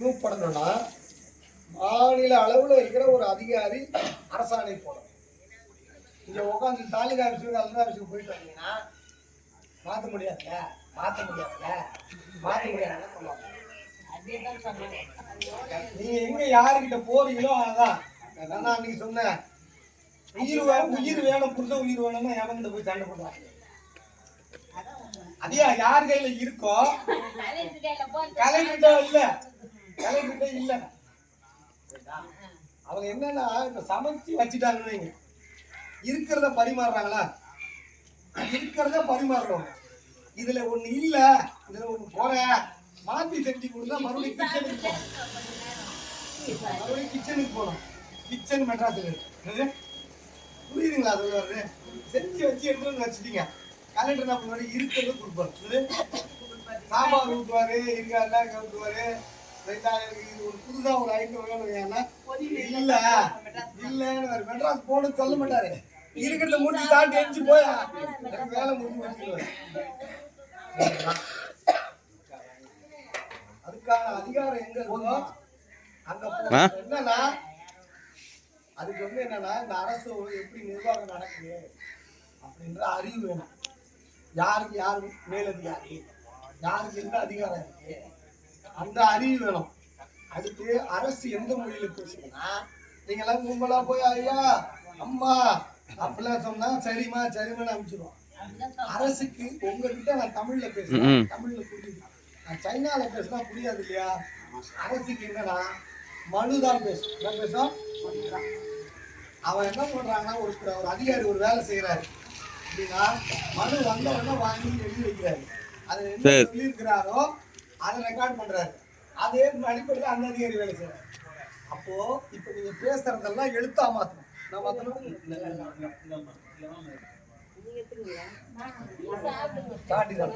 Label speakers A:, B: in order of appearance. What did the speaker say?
A: Remove பண்ணணும்னா மாநில அளவில் இருக்கிற ஒரு அதிகாரி அரசாணை போடணும். இங்கே உட்காந்து தாலுகா ஆஃபீஸுக்கு கலெக்டர் ஆஃபீஸுக்கு போயிட்டு வந்தீங்கன்னா மாற்ற முடியாதுல்ல? மாற்ற முடியாதுல்ல? மாற்ற முடியாதுல்ல சொல்லுவாங்க. நீங்க எங்க யாருக்கிட்ட போறீங்களோ அதான். நான் அன்னைக்கு சொன்னேன். உயிர் வே- உயிர் வேணும் புருஷன் உயிர் வேணும்னா எவங்கிட்ட போய் சண்டை போடுவாங்க. அதே யார் கையில இருக்கோ? கலைக்கிட்ட இல்ல. கலைக்கிட்ட இல்ல. அவங்க என்னன்னா இப்ப சமைச்சு வச்சுட்டாங்கன்னு வைங்க. இருக்கிறத பரிமாறுறாங்களா? இருக்கிறத பரிமாறுறோம். இதுல ஒண்ணு இல்ல இதுல ஒண்ணு குறை மாத்தி செஞ்சு கொடுத்தா மறுபடியும் கிச்சனுக்கு போகணும். மறுபடியும் கிச்சனுக்கு போகணும். கிச்சன் மெட்ராஸ்ல இருக்கு புரியுதுங்களா அது வருது செஞ்சு வச்சு வந்து வச்சுட்டீங்க. கலெக்டர் என்ன பண்ணுவாரு இருக்கிறத கொடுப்பாரு? சாம்பார் ஊற்றுவாரு இருக்க எல்லாம் ஊற்றுவாரு இது ஒரு புதுசா ஒரு ஐட்டம் வேணும் ஏன்னா இல்ல இல்லன்னு மெட்ராஸ் போன சொல்ல மாட்டாரு. இருக்கிறத முடிச்சு தாண்டி எரிஞ்சு போயா. எனக்கு வேலை முடிஞ்சு அதுக்கான அதிகாரம் எங்க இருக்கோ அங்க என்னன்னா அதுக்கு வந்து என்னன்னா இந்த அரசு எப்படி நிர்வாகம் நடக்குது அப்படின்ற அறிவு வேணும். யாருக்கு யாரு மேலதிகாரி? யாருக்கு எந்த அதிகாரம் இருக்கு? அந்த அறிவு வேணும். அடுத்து அரசு எந்த மொழியில பேசுதுன்னா நீங்க எல்லாம் கும்பலா போய் ஐயா அம்மா அப்படிலாம் சொன்னா சரிம்மா சரிம்மான்னு அனுப்பிச்சிடுவோம் அரசுக்கு உங்ககிட்ட நான் தமிழ்ல பேசுறேன். தமிழ்ல புரியுது. நான் சைனால பேசினா புரியாது இல்லையா? அரசுக்கு என்னன்னா மனுதான் பேசும். என்ன பேசும். அவன் என்ன பண்றாங்கன்னா ஒரு ஒரு அதிகாரி ஒரு வேலை செய்யறாரு அப்படின்னா மனு வந்த உடனே வாங்கி எழுதி வைக்கிறாரு. அது என்ன சொல்லியிருக்கிறாரோ அதை ரெக்கார்ட் பண்றாரு. அதே அடிப்படையில் அந்த அதிகாரி வேலை செய்யறாரு அப்போ இப்ப நீங்க பேசுறதெல்லாம் எழுத்தா மாத்தணும். நான் மாத்தணும்? காட்டி தான்.